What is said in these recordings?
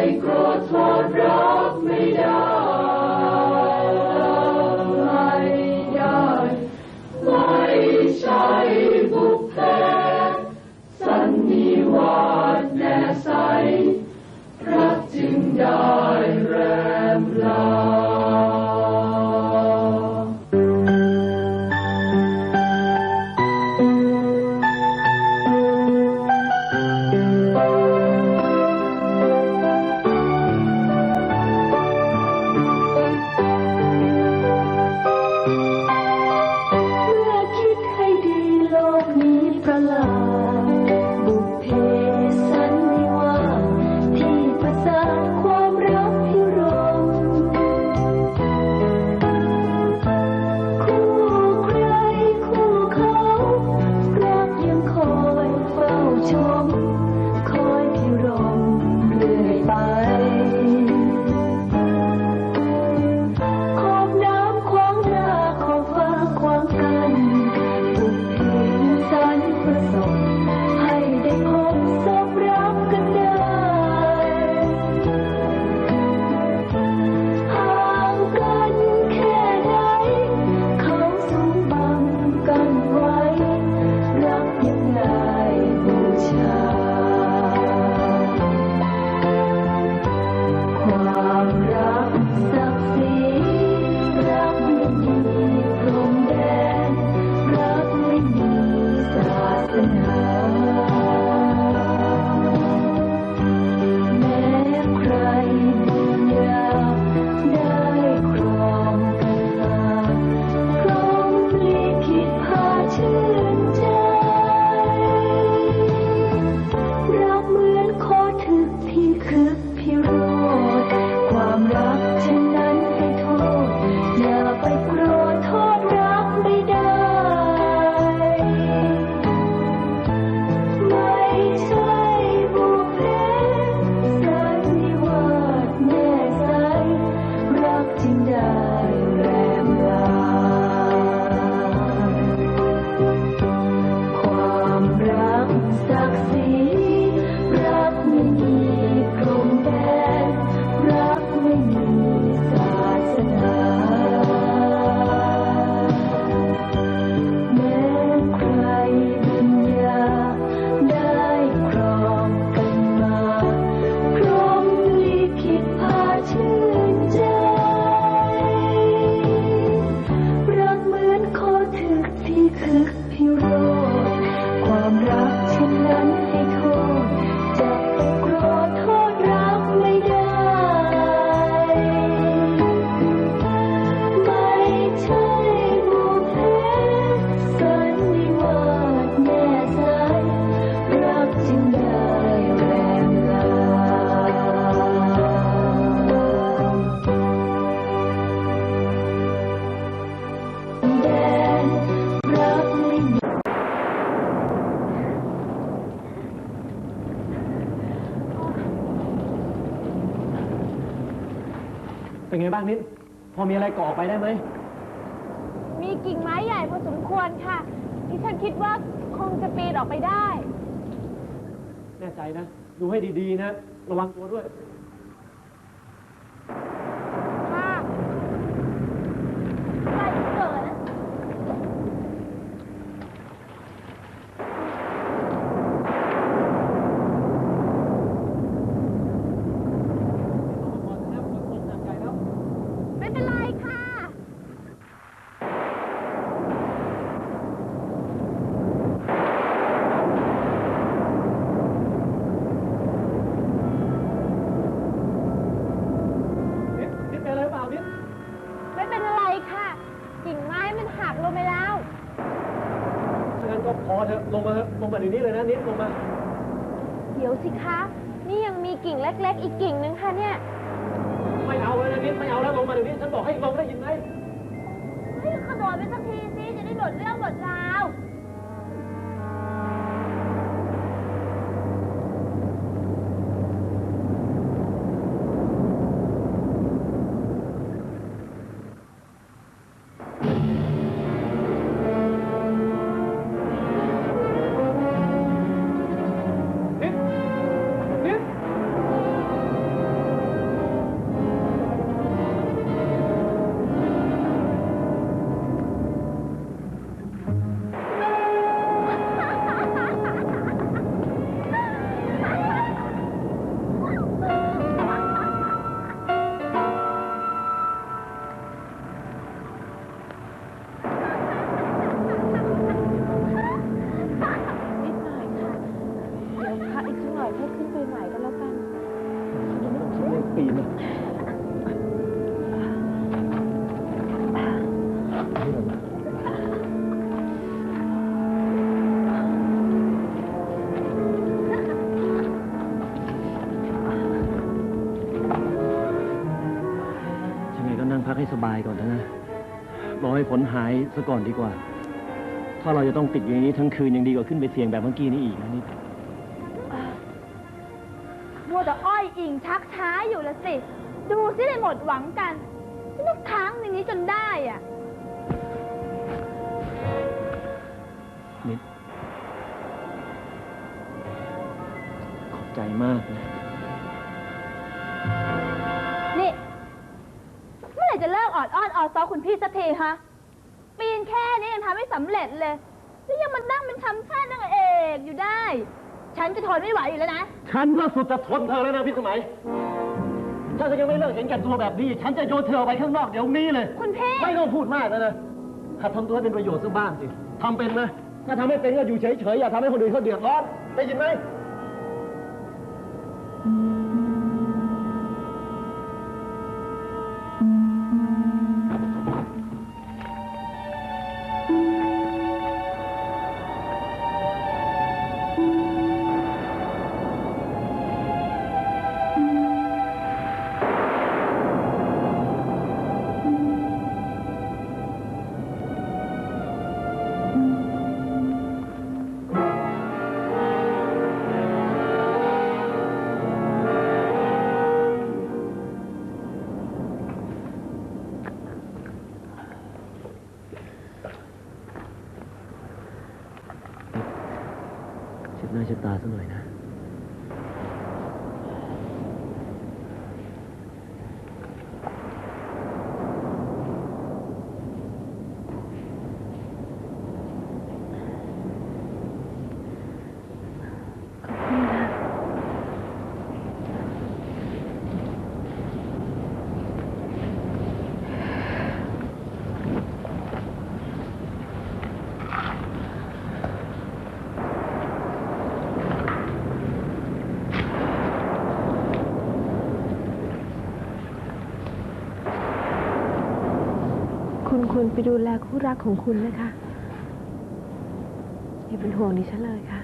great God, Lord, rock me down. บ้างนิดพอมีอะไรก่อออกไปได้ไหม มีกิ่งไม้ใหญ่พอสมควรค่ะที่ฉันคิดว่าคงจะปีนออกไปได้ แน่ใจนะ ดูให้ดีๆนะ ระวังตัวด้วย ค่ะใกล้เกิดนะ ไม่เป็นไรค่ะ นิดนิดเป็นอะไรหรือเปล่านิด ไม่เป็นไรค่ะ กิ่งไม้มันหักลงไปแล้ว ถ้างั้นก็พอเถอะ ลงมาเถอะ ลงมาเดี๋ยว นี้เลยนะนิดลงมา เดี๋ยวสิคะ นี่ยังมีกิ่งเล็ก ๆ อีกกิ่งนึงค่ะเนี่ย ไม่เอาแล้วนะนิดไม่เอาแล้วลงมาเดี๋ยวนี้ฉันบอกให้ลงได้ยินไหมเฮ้ขโมยไปสักทีสิจะได้หมดเรื่องหมดราว อีกสักหน่อยค่อยขึ้นไปใหม่ก็แล้วกันยังไม่ต้องคิดเรื่องปีนะยังไงก็นั่งพักให้สบายก่อนนะ รอให้ผลหายซะก่อนดีกว่า ถ้าเราจะต้องติดอยู่ในนี้ทั้งคืนยังดีกว่าขึ้นไปเสี่ยงแบบเมื่อกี้นี้อีกนะนี่ วแต่อ้อยอิงชักช้าอยู่ละสิ ดูสิเลยหมดหวังกันฉันต้องค้างอย่างนี้จนได้อะ นิด ขอบใจมากนะ นี่เมื่อไหร่จะเลิกออดอ้อนออซอคุณพี่สักทีฮะปีนแค่นี้ยังทำไม่สำเร็จเลย แล้วยังมานั่งเป็นทำท่านางเอกอยู่ได้ ฉันจะทนไม่ไหวอยู่แล้วนะ ฉันก็สุดจะทนเธอแล้วนะพี่สมัย ถ้าเธอยังไม่เลิกเห็นแก่ตัวแบบนี้ ฉันจะโยนเธอออกไปข้างนอกเดี๋ยวนี้เลย คุณพี่ ไม่ต้องพูดมากนะนะหัดทำตัวให้เป็นประโยชน์ซะบ้างสิทำเป็นไหมถ้าทำไม่เป็นก็อยู่เฉยๆอย่าทำให้คนอื่นเขาเดือดร้อน ได้ยินไหม ชะตาสักหน่อยนะ คุณไปดูแลคู่รักของคุณนะคะอย่าเป็นห่วงดิฉันเลยค่ะ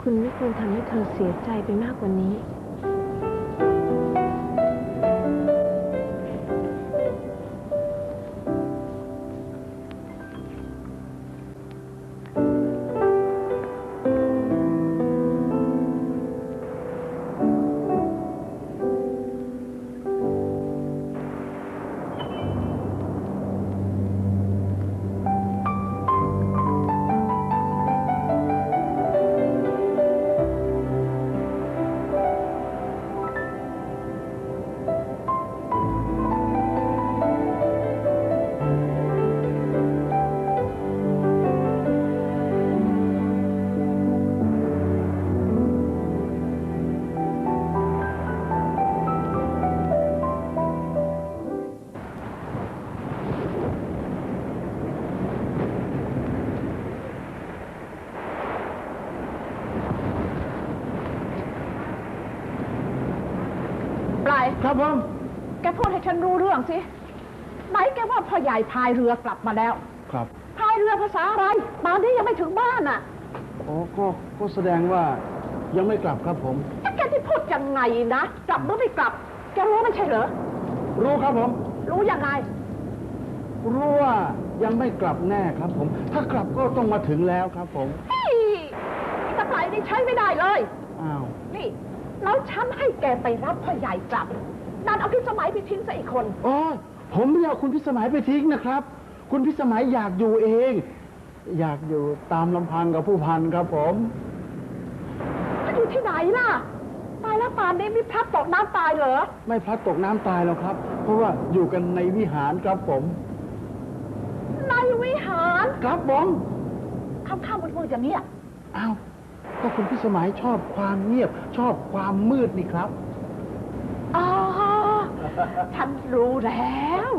คุณไม่ควรทำให้เธอเสียใจไปมากกว่านี้ ครับผม แกพูดให้ฉันรู้เรื่องสิ ไหนแกว่าพ่อใหญ่พายเรือกลับมาแล้ว ครับ พายเรือภาษาอะไรป่านนี้ยังไม่ถึงบ้านอะอ๋อก็ก็แสดงว่ายังไม่กลับครับผม แล้วแกที่พูดยังไงนะ กลับหรือไม่กลับ แกรู้ไม่ใช่เหรอ รู้ครับผม รู้ยังไง รู้ว่ายังไม่กลับแน่ครับผม ถ้ากลับก็ต้องมาถึงแล้วครับผมเฮ้ยไอ้ตะไคร้นี่ใช้ไม่ได้เลย อ้าว นี่ แล้วฉันให้แกไปรับพ่อใหญ่กลับ ดันเอาพี่สมัยไปทิ้งซะอีกคน อ๋อผมไม่ได้เอาคุณพิสมัยไปทิ้งนะครับ คุณพิสมัยอยากอยู่เอง อยากอยู่ตามลำพังกับผู้พันครับผมมันอยู่ที่ไหนล่ะ ตายแล้วป่านนี้มีพลัดตกน้ำตายเหรอ ไม่พลัดตกน้ำตายแล้วครับ เพราะว่าอยู่กันในวิหารครับผมในวิหารครับผมค่ำๆมืดๆอย่างเนี้ยอ้าวก็คุณพิสมัยชอบความเงียบ ชอบความมืดนี่ครับ อ๋อ ฉันรู้แล้ว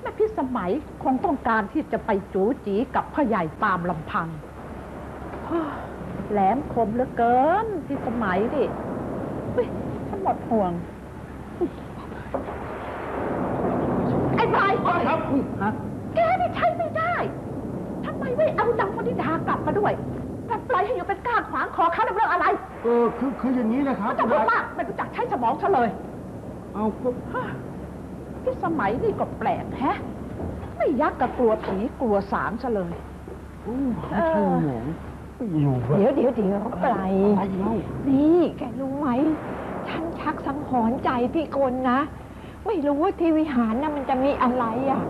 แม่พิสมัยคงต้องการที่จะไปจูจีกับพ่อใหญ่ตามลำพังฮ่าแหลมคมเหลือเกินพิสมัยดิเฮ้ยฉันหมดห่วง ไอ้พายครับอุ๊ยฮะแกนี่ใช้ไม่ได้ทำไมไม่เอาดังวนิดากลับมาด้วยกลับปล่อยให้อยู่เป็นก้างขวางคอเขาในเรื่องอะไร เออคือคืออย่างนี้นะครับมันจะพูดมากไม่รู้จักใช้สมองซะเลย เอาก็ฮะพี่สมัยนี่ก็แปลกแฮะ ไม่ยักษ์กับกลัวผีกลัวสางซะเลยอู้ไม่ใช่หมองอยู่แบบเดี๋ยวเดี๋ยวเดี๋ยวไปอะไรเล่านี่แกรู้ไหม ฉันชักสังหรณ์ใจพี่กลนะ ไม่รู้ว่าที่วิหารน่ะมันจะมีอะไรอะ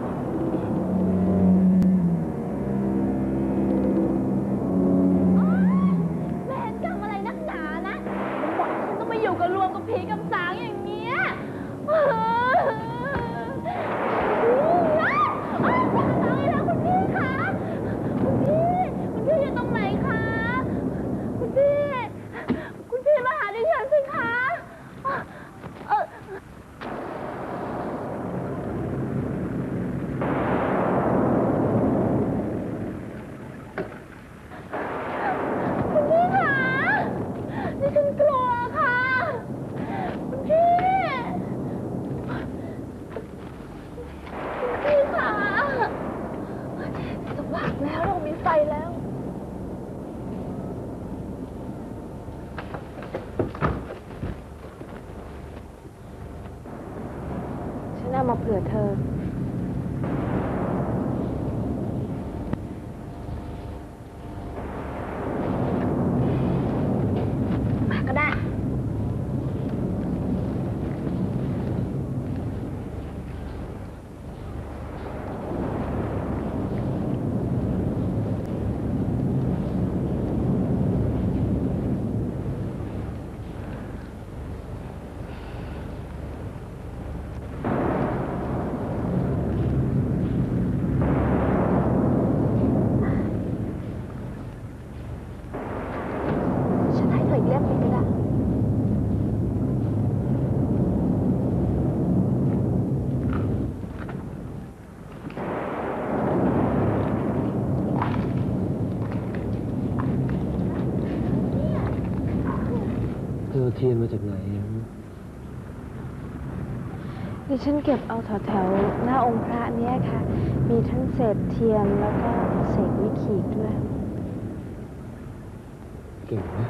ไม่เห็นกรรมอะไรนักหนานะมันบอกฉันต้องมาอยู่กับรวมกับผีกับสางอย่างเนี้ยเฮ้ยอ้าวอ้าวสางอีกแล้วคุณพี่คะคุณพี่ คุณพี่อยู่ตรงไหนคะ คุณพี่ คุณพี่มาหาดิฉันสิคะเออ คุณพี่คะดิฉันกลัวค่ะ คุณพี่ คุณพี่คะสว่างแล้วเรามีไฟแล้ว ฉัน เอามาเผื่อเธอ มาก็ได้ ฉันให้เธออีกเล่มหนึ่งก็ได้ เธอเทียนมาจากไหน ดิฉันเก็บเอาแถวแถวๆหน้าองค์พระเนี่ยค่ะ มีทั้งเศษเทียนแล้วก็เศษวิขีดด้วย เก่งนะ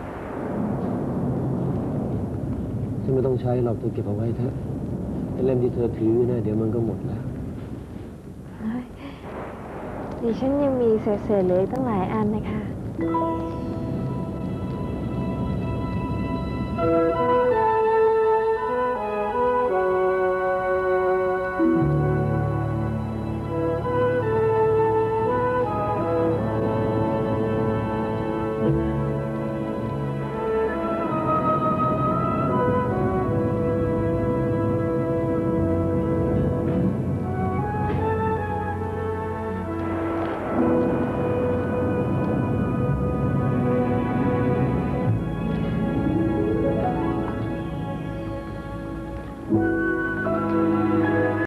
ฉันไม่ต้องใช้หรอกเธอเก็บเอาไว้เถอะไอ้เล่มที่เธอถือเนี่ยเดี๋ยวมันก็หมดแล้ว ดิฉันยังมีเศษๆเหลืออกตั้งหลายอันนะคะ เ